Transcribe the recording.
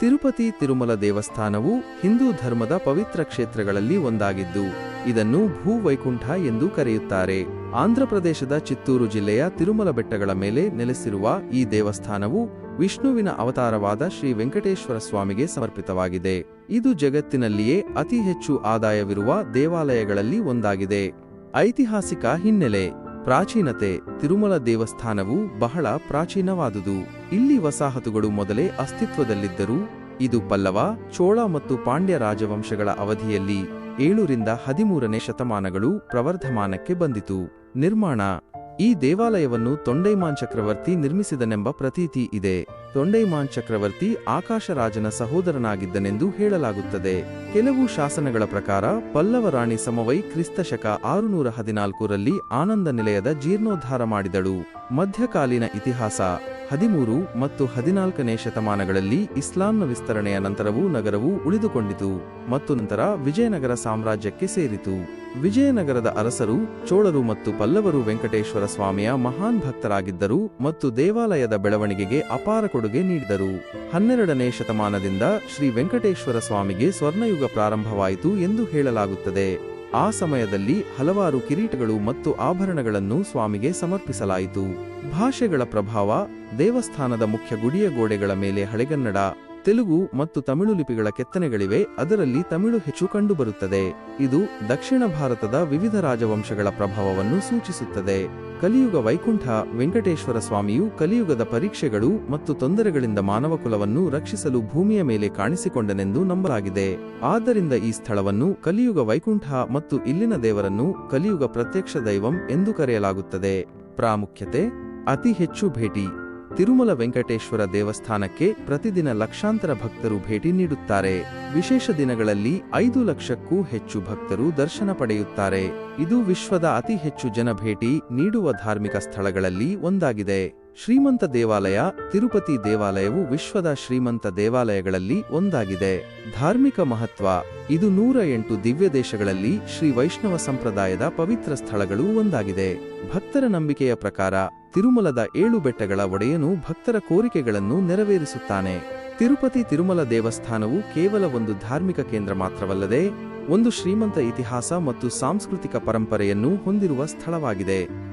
ತಿರುಪತಿ ತಿರುಮಲ ದೇವಸ್ಥಾನವು ಹಿಂದೂ ಧರ್ಮದ ಪವಿತ್ರ ಕ್ಷೇತ್ರಗಳಲ್ಲಿ ಒಂದಾಗಿದ್ದು, ಇದನ್ನು ಭೂವೈಕುಂಠ ಎಂದು ಕರೆಯುತ್ತಾರೆ. ಆಂಧ್ರಪ್ರದೇಶದ ಚಿತ್ತೂರು ಜಿಲ್ಲೆಯ ತಿರುಮಲ ಬೆಟ್ಟಗಳ ಮೇಲೆ ನೆಲೆಸಿರುವ ಈ ದೇವಸ್ಥಾನವು ವಿಷ್ಣುವಿನ ಅವತಾರವಾದ ಶ್ರೀ ವೆಂಕಟೇಶ್ವರ ಸ್ವಾಮಿಗೆ ಸಮರ್ಪಿತವಾಗಿದೆ. ಇದು ಜಗತ್ತಿನಲ್ಲಿಯೇ ಅತಿ ಹೆಚ್ಚು ಆದಾಯವಿರುವ ದೇವಾಲಯಗಳಲ್ಲಿ ಒಂದಾಗಿದೆ. ಐತಿಹಾಸಿಕ ಹಿನ್ನೆಲೆ. ಪ್ರಾಚೀನತೆ ತಿರುಮಲ ದೇವಸ್ಥಾನವು ಬಹಳ ಪ್ರಾಚೀನವಾದುದು. ಇಲ್ಲಿ ವಸಾಹತುಗಳು ಮೊದಲೇ ಅಸ್ತಿತ್ವದಲ್ಲಿದ್ದರೂ, ಇದು ಪಲ್ಲವ, ಚೋಳ ಮತ್ತು ಪಾಂಡ್ಯ ರಾಜವಂಶಗಳ ಅವಧಿಯಲ್ಲಿ ಏಳರಿಂದ ಹದಿಮೂರನೇ ಶತಮಾನಗಳು ಪ್ರವರ್ಧಮಾನಕ್ಕೆ ಬಂದಿತು. ನಿರ್ಮಾಣ ಈ ದೇವಾಲಯವನ್ನು ತೊಂಡೈಮಾನ್ ಚಕ್ರವರ್ತಿ ನಿರ್ಮಿಸಿದನೆಂಬ ಪ್ರತೀತಿ ಇದೆ. ತೊಂಡೈಮಾನ್ ಚಕ್ರವರ್ತಿ ಆಕಾಶರಾಜನ ಸಹೋದರನಾಗಿದ್ದನೆಂದು ಹೇಳಲಾಗುತ್ತದೆ. ಕೆಲವು ಶಾಸನಗಳ ಪ್ರಕಾರ ಪಲ್ಲವ ರಾಣಿ ಸಮವೈ ಕ್ರಿಸ್ತಶಕ ಆರುನೂರ ಹದಿನಾಲ್ಕರಲ್ಲಿ ಆನಂದ ನಿಲಯದ ಜೀರ್ಣೋದ್ಧಾರ ಮಾಡಿದಳು. ಮಧ್ಯಕಾಲೀನ ಇತಿಹಾಸ, ಹದಿಮೂರು ಮತ್ತು ಹದಿನಾಲ್ಕನೇ ಶತಮಾನಗಳಲ್ಲಿ ಇಸ್ಲಾಂನ ವಿಸ್ತರಣೆಯ ನಂತರವೂ ನಗರವು ಉಳಿದುಕೊಂಡಿತು ಮತ್ತು ನಂತರ ವಿಜಯನಗರ ಸಾಮ್ರಾಜ್ಯಕ್ಕೆ ಸೇರಿತು. ವಿಜಯನಗರದ ಅರಸರು, ಚೋಳರು ಮತ್ತು ಪಲ್ಲವರು ವೆಂಕಟೇಶ್ವರ ಸ್ವಾಮಿಯ ಮಹಾನ್ ಭಕ್ತರಾಗಿದ್ದರು ಮತ್ತು ದೇವಾಲಯದ ಬೆಳವಣಿಗೆಗೆ ಅಪಾರ ಕೊಡುಗೆ ನೀಡಿದರು. ಹನ್ನೆರಡನೇ ಶತಮಾನದಿಂದ ಶ್ರೀ ವೆಂಕಟೇಶ್ವರ ಸ್ವಾಮಿಗೆ ಸ್ವರ್ಣಯುಗ ಪ್ರಾರಂಭವಾಯಿತು ಎಂದು ಹೇಳಲಾಗುತ್ತದೆ. ಆ ಸಮಯದಲ್ಲಿ ಹಲವಾರು ಕಿರೀಟಗಳು ಮತ್ತು ಆಭರಣಗಳನ್ನು ಸ್ವಾಮಿಗೆ ಸಮರ್ಪಿಸಲಾಯಿತು. ಭಾಷೆಗಳ ಪ್ರಭಾವ, ದೇವಸ್ಥಾನದ ಮುಖ್ಯ ಗುಡಿಯ ಗೋಡೆಗಳ ಮೇಲೆ ಹಳೆಗನ್ನಡ ತೆಲುಗು ಮತ್ತು ತಮಿಳು ಲಿಪಿಗಳ ಕೆತ್ತನೆಗಳಿವೆ. ಅದರಲ್ಲಿ ತಮಿಳು ಹೆಚ್ಚು ಕಂಡುಬರುತ್ತದೆ. ಇದು ದಕ್ಷಿಣ ಭಾರತದ ವಿವಿಧ ರಾಜವಂಶಗಳ ಪ್ರಭಾವವನ್ನು ಸೂಚಿಸುತ್ತದೆ. ಕಲಿಯುಗ ವೈಕುಂಠ, ವೆಂಕಟೇಶ್ವರ ಸ್ವಾಮಿಯು ಕಲಿಯುಗದ ಪರೀಕ್ಷೆಗಳು ಮತ್ತು ತೊಂದರೆಗಳಿಂದ ಮಾನವಕುಲವನ್ನು ರಕ್ಷಿಸಲು ಭೂಮಿಯ ಮೇಲೆ ಕಾಣಿಸಿಕೊಂಡನೆಂದು ನಂಬಲಾಗಿದೆ. ಆದ್ದರಿಂದ ಈ ಸ್ಥಳವನ್ನು ಕಲಿಯುಗ ವೈಕುಂಠ ಮತ್ತು ಇಲ್ಲಿನ ದೇವರನ್ನು ಕಲಿಯುಗ ಪ್ರತ್ಯಕ್ಷ ದೈವಂ ಎಂದು ಕರೆಯಲಾಗುತ್ತದೆ. ಪ್ರಾಮುಖ್ಯತೆ, ಅತಿ ಹೆಚ್ಚು ಭೇಟಿ. ತಿರುಮಲ ವೆಂಕಟೇಶ್ವರ ದೇವಸ್ಥಾನಕ್ಕೆ ಪ್ರತಿದಿನ ಲಕ್ಷಾಂತರ ಭಕ್ತರು ಭೇಟಿ ನೀಡುತ್ತಾರೆ. ವಿಶೇಷ ದಿನಗಳಲ್ಲಿ ಐದು ಲಕ್ಷಕ್ಕೂ ಹೆಚ್ಚು ಭಕ್ತರು ದರ್ಶನ ಪಡೆಯುತ್ತಾರೆ. ಇದು ವಿಶ್ವದ ಅತಿ ಹೆಚ್ಚು ಜನ ಭೇಟಿ ನೀಡುವ ಧಾರ್ಮಿಕ ಸ್ಥಳಗಳಲ್ಲಿ ಒಂದಾಗಿದೆ. ಶ್ರೀಮಂತ ದೇವಾಲಯ, ತಿರುಪತಿ ದೇವಾಲಯವು ವಿಶ್ವದ ಶ್ರೀಮಂತ ದೇವಾಲಯಗಳಲ್ಲಿ ಒಂದಾಗಿದೆ. ಧಾರ್ಮಿಕ ಮಹತ್ವ, ಇದು ನೂರ ಎಂಟು ದಿವ್ಯ ದೇಶಗಳಲ್ಲಿ ಶ್ರೀ ವೈಷ್ಣವ ಸಂಪ್ರದಾಯದ ಪವಿತ್ರ ಸ್ಥಳಗಳು ಒಂದಾಗಿದೆ. ಭಕ್ತರ ನಂಬಿಕೆಯ ಪ್ರಕಾರ, ತಿರುಮಲದ ಏಳು ಬೆಟ್ಟಗಳ ಒಡೆಯನು ಭಕ್ತರ ಕೋರಿಕೆಗಳನ್ನು ನೆರವೇರಿಸುತ್ತಾನೆ. ತಿರುಪತಿ ತಿರುಮಲ ದೇವಸ್ಥಾನವು ಕೇವಲ ಒಂದು ಧಾರ್ಮಿಕ ಕೇಂದ್ರ ಮಾತ್ರವಲ್ಲದೆ, ಒಂದು ಶ್ರೀಮಂತ ಇತಿಹಾಸ ಮತ್ತು ಸಾಂಸ್ಕೃತಿಕ ಪರಂಪರೆಯನ್ನು ಹೊಂದಿರುವ ಸ್ಥಳವಾಗಿದೆ.